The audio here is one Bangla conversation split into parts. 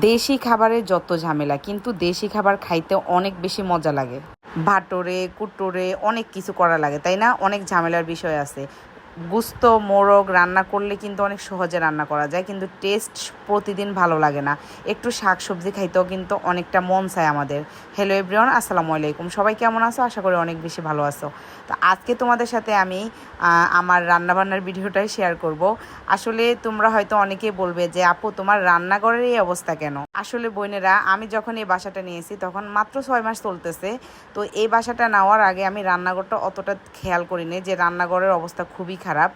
দেশি খাবারের যত ঝামেলা, কিন্তু দেশি খাবার খাইতে অনেক বেশি মজা লাগে। ভাটোরে, কুটোরে অনেক কিছু করা লাগে, তাই না? অনেক ঝামেলার বিষয় আছে। গুস্ত, মোরগ রান্না করলে কিন্তু অনেক সহজে রান্না করা যায়, কিন্তু টেস্ট প্রতিদিন ভালো লাগে না। একটু শাক সবজি খাইতেও কিন্তু অনেকটা মন চায় আমাদের। হ্যালো এভরিওয়ান আসসালামু আলাইকুম। সবাই কেমন আছো? আশা করি অনেক বেশি ভালো আছো। তো আজকে তোমাদের সাথে আমি আমার রান্নাবান্নার ভিডিওটাই শেয়ার করব। আসলে তোমরা হয়তো অনেকেই বলবে যে, আপু, তোমার রান্নাঘরের এই অবস্থা কেন? আসলে বোনেরা, আমি যখন এই বাসাটা নিয়েছি, তখন মাত্র ছয় মাস চলতেছে। তো এই বাসাটা নেওয়ার আগে আমি রান্নাঘরটা অতটা খেয়াল করিনি যে, রান্নাঘরের অবস্থা খুবই খারাপ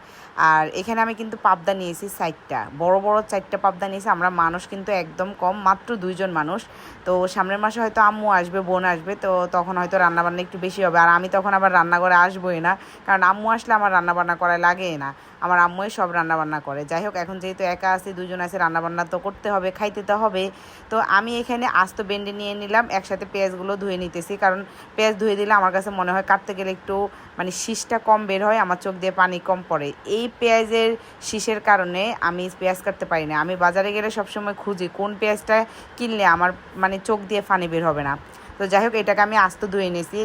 আর এখানে আমি কিন্তু পাবদা নিয়েছি চারটা। বড় বড় চারটা পাবদা নিয়েছি। আমরা মানুষ কিন্তু একদম কম, মাত্র দুইজন মানুষ। তো সামনের মাসে হয়তো আম্মু আসবে, বোন আসবে, তো তখন হয়তো রান্নাবান্না একটু বেশি হবে। আর আমি তখন আবার রান্নাঘরে আসবোই না, কারণ আম্মু আসলে আমার রান্নাবান্না করা লাগেই না। আমার আম্মুই সব রান্নাবান্না করে। যাই হোক, এখন যেহেতু একা আছি দুজন আছে, রান্নাবান্না তো করতে হবে, খাইতে তো হবে। তো আমি এখানে আস্ত বেন্ডে নিয়ে নিলাম, একসাথে পেঁয়াজগুলো ধুয়ে নিতেছি। কারণ পেঁয়াজ ধুয়ে দিলে আমার কাছে মনে হয় কাটতে গেলে একটু মানে শীষটা কম বের হয়, আমার চোখ দিয়ে পানি কম পড়ে। এই পেঁয়াজের শীষের কারণে আমি পেঁয়াজ কাটতে পারি না। আমি বাজারে গেলে সবসময় খুঁজি, কোন পেঁয়াজটা কিনলে আমার মানে চোখ দিয়ে ফানি বের হবে না। তো যাই হোক এটাকে আমি আস্ত ধুয়ে নিয়েছি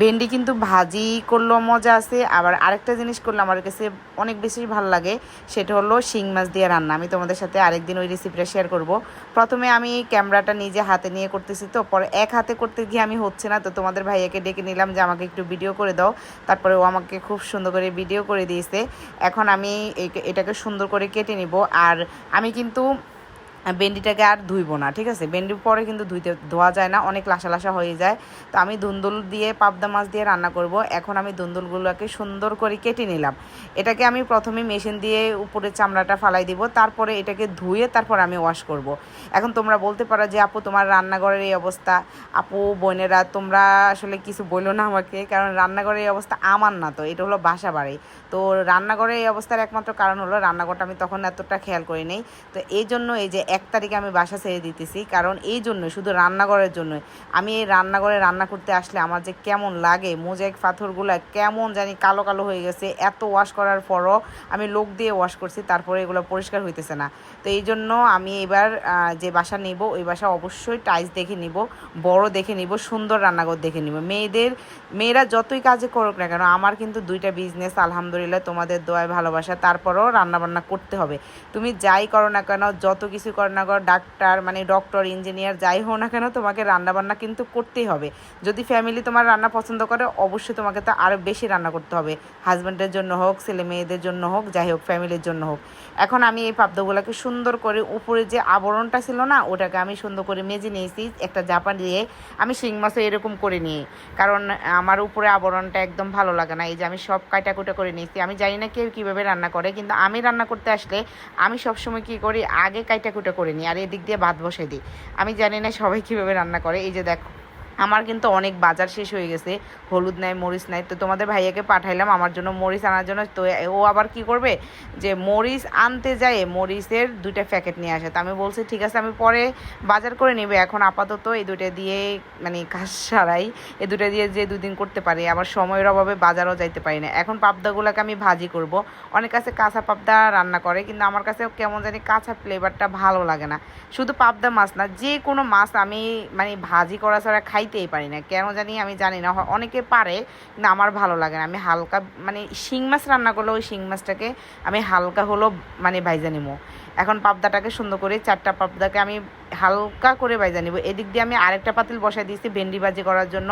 ভেন্ডি কিন্তু ভাজি করলেও মজা আছে, আবার আরেকটা জিনিস করলে আমার কাছে অনেক বেশি ভালো লাগে, সেটা হলো শিং মাছ দিয়ে রান্না। আমি তোমাদের সাথে আরেকদিন ওই রেসিপিটা শেয়ার করব। প্রথমে আমি ক্যামেরাটা নিজে হাতে নিয়ে করতেছি তো, পরে এক হাতে করতে গিয়ে আমি হচ্ছে না, তো তোমাদের ভাইয়াকে ডেকে নিলাম যে আমাকে একটু ভিডিও করে দাও। তারপরে ও আমাকে খুব সুন্দর করে ভিডিও করে দিয়েছে। এখন আমি এটাকে সুন্দর করে কেটে নিব। আর আমি কিন্তু ভেন্ডিটাকে আর ধুইবো না, ঠিক আছে? ভেন্ডি পরে কিন্তু ধুইতে ধোয়া যায় না, অনেক লাসা লাসা হয়ে যায়। তো আমি ধুন্দুল দিয়ে, পাবদা মাছ দিয়ে রান্না করব। এখন আমি ধুন্দুলগুলোকে সুন্দর করে কেটে নিলাম। এটাকে আমি প্রথমে মেশিন দিয়ে উপরে চামড়াটা ফালাই দিব, তারপরে এটাকে ধুয়ে তারপর আমি ওয়াশ করব। এখন তোমরা বলতে পারো যে, আপু, তোমার রান্নাঘরের এই অবস্থা। আপু, বোনেরা, তোমরা আসলে কিছু বলো না আমাকে, কারণ রান্নাঘরের এই অবস্থা আমার না তো, এটা হলো বাসা বাড়ি। তো রান্নাঘরের এই অবস্থার একমাত্র কারণ হলো, রান্নাঘরটা আমি তখন এতটা খেয়াল করি নেই। তো এই জন্য এই যে এক তারিখে আমি বাসা ছেড়ে দিতেছি, কারণ এই জন্য শুধু রান্নাঘরের জন্য আমি এই রান্নাঘরে রান্না করতে আসলে আমার যে কেমন লাগে, মোজাইক পাথরগুলো কেমন জানি কালো কালো হয়ে গেছে, এত ওয়াশ করার পরও আমি লোক দিয়ে ওয়াশ করছি, তারপরে এগুলো পরিষ্কার হইতেছে না। তো এই জন্য আমি এবার যে বাসা নিব, ওই বাসা অবশ্যই টাইলস দেখে নিব, বড় দেখে নিব, সুন্দর রান্নাঘর দেখে নিব। মেয়েদের, মেয়েরা যতই কাজে করুক না কেন, আমার কিন্তু দুইটা বিজনেস আলহামদুলিল্লাহ, তোমাদের দোয়ায় ভালোবাসা, তারপরও রান্নাবান্না করতে হবে। তুমি যাই করো না কেন, যত কিছু করো না করো ডাক্তার মানে ডক্টর ইঞ্জিনিয়ার যাই হোক না কেন তোমাকে রান্নাবান্না কিন্তু করতেই হবে। যদি ফ্যামিলি তোমার রান্না পছন্দ করে, অবশ্যই তোমাকে তো আরও বেশি রান্না করতে হবে। হাজব্যান্ডের জন্য হোক, ছেলে মেয়েদের জন্য হোক, যাই হোক ফ্যামিলির জন্য হোক। এখন আমি এই পাবদাগুলোকে সুন্দর করে উপরে যে আবরণটা ছিল না, ওটাকে আমি সুন্দর করে মেজে নিয়েছি, একটা জাপা দিয়ে আমি শিং মাছও এরকম করে নিই। কারণ আমার উপরে আবরণটা একদম ভালো লাগে না, এই যে আমি সব কাটাকুটা করে নিয়েছি। আমি জানি না কেউ কীভাবে রান্না করে, কিন্তু আমি রান্না করতে আসলে আমি সবসময় কী করি, আগে কাটাকুটা করে নিই আর এদিক দিয়ে ভাত বসে দিই। আমি জানি না সবাই কীভাবে রান্না করে। এই যে দেখো আমার কিন্তু অনেক বাজার শেষ হয়ে গেছে। হলুদ নাই, মরিচ নাই। তো তোমাদের ভাইয়াকে পাঠাইলাম, আমার জন্য মরিচ আনার জন্য। তো ও আবার কি করবে? যে মরিচ আনতে যায়, মরিচের দুইটা প্যাকেট নিয়ে আসে। তো আমি বলছি, ঠিক আছে, আমি পরে বাজার করে নিবে। এখন আপাতত এই দুইটা দিয়ে মানে কাজ সারাই এই দুটো দিয়ে যে দুদিন করতে পারি, আবার সময়ের অভাবে বাজারও যাইতে পারি না। এখন পাবদাগুলোকে আমি ভাজি করব। অনেক কাছে কাঁচা পাবদা রান্না করে, কিন্তু আমার কাছে কেমন জানি কাঁচা ফ্লেভারটা ভালো লাগে না। শুধু পাবদা মাছ না যে কোনো মাছ আমি মানে ভাজি করা ছাড়া খাইতেই পারি না। কেন জানি আমি জানি না অনেকে পারে, কিন্তু আমার ভালো লাগে না। আমি হালকা মানে শিং মাছ রান্না করলে ওই শিং মাছটাকে আমি হালকা হলো মানে ভাইজা নিমো। এখন পাবদাটাকে সুন্দর করে চারটা পাবদাকে আমি হালকা করে ভাইজা নিব। এদিক দিয়ে আমি আরেকটা পাতিল বসাই দিয়েছি ভেন্ডি ভাজি করার জন্য।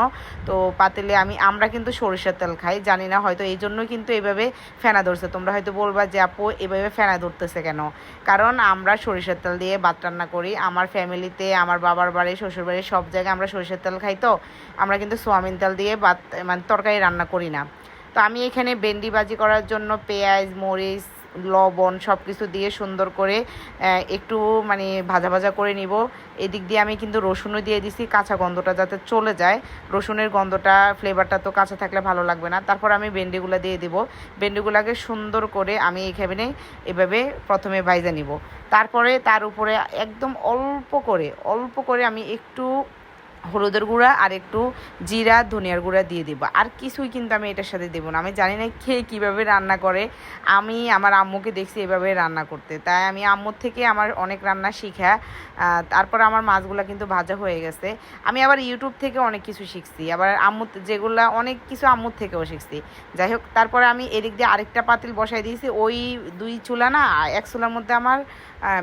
তো পাতিলে আমি, আমরা কিন্তু সরিষার তেল খাই, জানি না হয়তো এই জন্যই কিন্তু এইভাবে ফেনা ধরছে। তোমরা হয়তো বলবা যে আপু, এভাবে ফেনা ধরতেছে কেন? কারণ আমরা সরিষার তেল দিয়ে ভাত রান্না করি। আমার ফ্যামিলিতে, আমার বাবার বাড়ি শ্বশুর বাড়ি সব জায়গায় আমরা সরিষার তেল খাই তো। আমরা কিন্তু সোয়াবিন তেল দিয়ে ভাত মানে তরকারি রান্না করি না। তো আমি এখানে ভেন্ডি ভাজি করার জন্য পেঁয়াজ, মরিচ লবণ সব কিছু দিয়ে সুন্দর করে একটু মানে ভাজা ভাজা করে নিব। এদিক দিয়ে আমি কিন্তু রসুনও দিয়ে দিছি, কাঁচা গন্ধটা যাতে চলে যায়। রসুনের গন্ধটা ফ্লেভারটা তো কাঁচা থাকলে ভালো লাগবে না। তারপর আমি ভেন্ডিগুলো দিয়ে দিব। ভেন্ডিগুলোকে সুন্দর করে আমি এখানে এভাবে প্রথমে ভাইজা নিব। তারপরে তার উপরে একদম অল্প করে অল্প করে আমি একটু হলুদের গুঁড়া আর একটু জিরা, ধনিয়ার গুঁড়া দিয়ে দিব। আর কিছুই কিন্তু আমি এটার সাথে দেবো না। আমি জানি না কে কীভাবে রান্না করে। আমি আমার আম্মুকে দেখছি এভাবে রান্না করতে। তাই আমি আম্মুর থেকে আমার অনেক রান্না শিখা। তারপর আমার মাছগুলো কিন্তু ভাজা হয়ে গেছে। আমি আবার ইউটিউব থেকে অনেক কিছু শিখছি। আবার আম্মু যেগুলা অনেক কিছু আম্মুর থেকেও শিখছি। যাই হোক, তারপরে আমি এদিক দিয়ে আরেকটা পাতিল বসাই দিয়েছি। ওই দুই চুলা না, এক চুলার মধ্যে আমার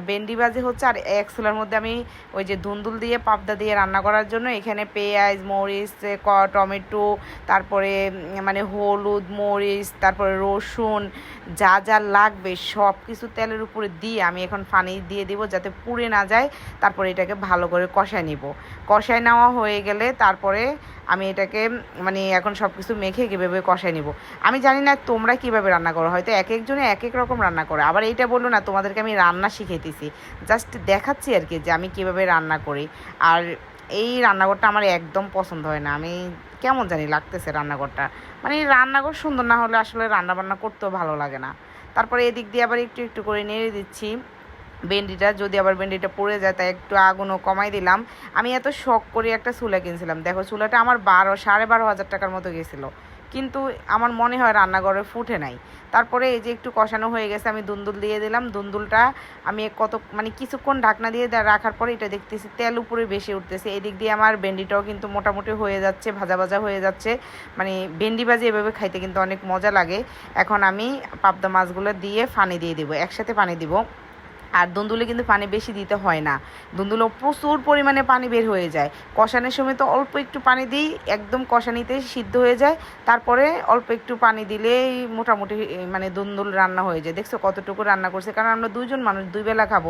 বেন্ডি বাজে হচ্ছে। আর এক চুলার মধ্যে আমি ওই যে ধুন্দুল দিয়ে পাবদা দিয়ে রান্না করার জন্য এখানে পেঁয়াজ, মরিচ ক- টমেটো, তারপরে মানে হলুদ, মরিচ, তারপরে রসুন, যা যা লাগবে সব কিছু তেলের উপরে দিয়ে আমি এখন পানি দিয়ে দিব যাতে পুড়ে না যায়। তারপরে এটাকে ভালো করে কষায় নিব। কষায় নেওয়া হয়ে গেলে তারপরে আমি এটাকে মানে এখন সব কিছু মেখে কীভাবে কষায় নিব। আমি জানি না তোমরা কীভাবে রান্না করো, হয়তো এক একজনে এক এক রকম রান্না করে। আবার এইটা বলল না, তোমাদেরকে আমি রান্না শিখাইতেছি। জাস্ট দেখাচ্ছি আর কি যে আমি কীভাবে রান্না করি। আর এই রান্নাঘরটা আমার একদম পছন্দ হয় না। আমি কেমন জানি লাগতেছে রান্নাঘরটা। মানে রান্নাঘর সুন্দর না হলে আসলে রান্না বান্না করতেও ভালো লাগে না। তারপরে এদিক দিয়ে আবার একটু একটু করে নেড়ে দিচ্ছি। ভেন্ডিটা যদি আবার ভেন্ডিটা পড়ে যায়, তাই একটু আগুনও কমাই দিলাম। আমি এত শখ করে একটা চুলা কিনছিলাম। দেখো, চুলাটা আমার বারো, সাড়ে বারো হাজার টাকার মতো গেছিল। কিন্তু আমার মনে হয় রান্নাঘরে ফুটে নাই। তারপরে এই যে একটু কষানো হয়ে গেছে, আমি দুন্দুল দিয়ে দিলাম। দুন্দুলটা আমি কত মানে কিছুক্ষণ ঢাকনা দিয়ে রাখার পরে এটা দেখতেছি তেল উপরে বেশি উঠতেছে। এদিক দিয়ে আমার ভেন্ডিটাও কিন্তু মোটামুটি হয়ে যাচ্ছে, ভাজা ভাজা হয়ে যাচ্ছে। মানে ভেন্ডি ভাজি এভাবে খাইতে কিন্তু অনেক মজা লাগে। এখন আমি পাবদা মাছগুলো দিয়ে পানি দিয়ে দিব, একসাথে পানি দিব। আর দুন্দুলে কিন্তু পানি বেশি দিতে হয় না। দুন্দুলে প্রচুর পরিমাণে পানি বের হয়ে যায়। কষানোর সময় তো অল্প একটু পানি দিই, একদম কষানিতে সিদ্ধ হয়ে যায়। তারপরে অল্প একটু পানি দিলেই মোটামুটি মানে দুন্দুল রান্না হয়ে যায়। দেখছ কতটুকু রান্না করছে? কারণ আমরা দুইজন মানুষ, দুই বেলা খাব।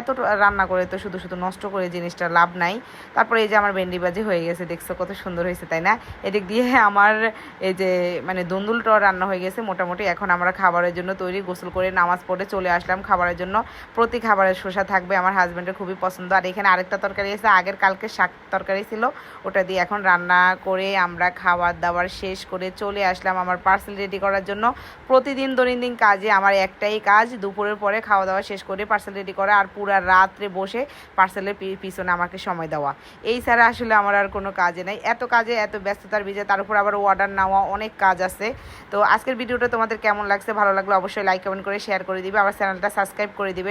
এত রান্না করে তো শুধু শুধু নষ্ট করে জিনিসটা লাভ নাই। তারপরে এই যে আমার ভেন্ডি ভাজি হয়ে গেছে, দেখছ কত সুন্দর হয়েছে, তাই না? এদিক দিয়ে আমার এই যে মানে দুন্দুলটাও রান্না হয়ে গেছে মোটামুটি। এখন আমরা খাবারের জন্য তৈরি, গোসল করে নামাজ পড়ে চলে আসলাম খাবারের জন্য। প্রতি খাবারের শসা থাকবে, আমার হাজব্যান্ডের খুবই পছন্দ। আর এখানে আরেকটা তরকারি আছে, আগের কালকে শাক তরকারি ছিল, ওটা দিয়ে এখন রান্না করে আমরা খাবার দাবার শেষ করে চলে আসলাম আমার পার্সেল রেডি করার জন্য। প্রতিদিন দৈনন্দিন কাজে আমার একটাই কাজ, দুপুরের পরে খাওয়া দাওয়া শেষ করে পার্সেল রেডি করা আর পুরা রাত্রে বসে পার্সেলের পিছনে আমাকে সময় দেওয়া। এই ছাড়া আসলে আমার আর কোনো কাজে নাই। এত কাজে, এত ব্যস্ততার বিজে তার উপর আবার অর্ডার নেওয়া অনেক কাজ আছে। তো আজকের ভিডিওটা তোমাদের কেমন লাগছে, ভালো লাগলে অবশ্যই লাইক কমেন্ট করে শেয়ার করে দিবে। আবার চ্যানেলটা সাবস্ক্রাইব করে দিবে।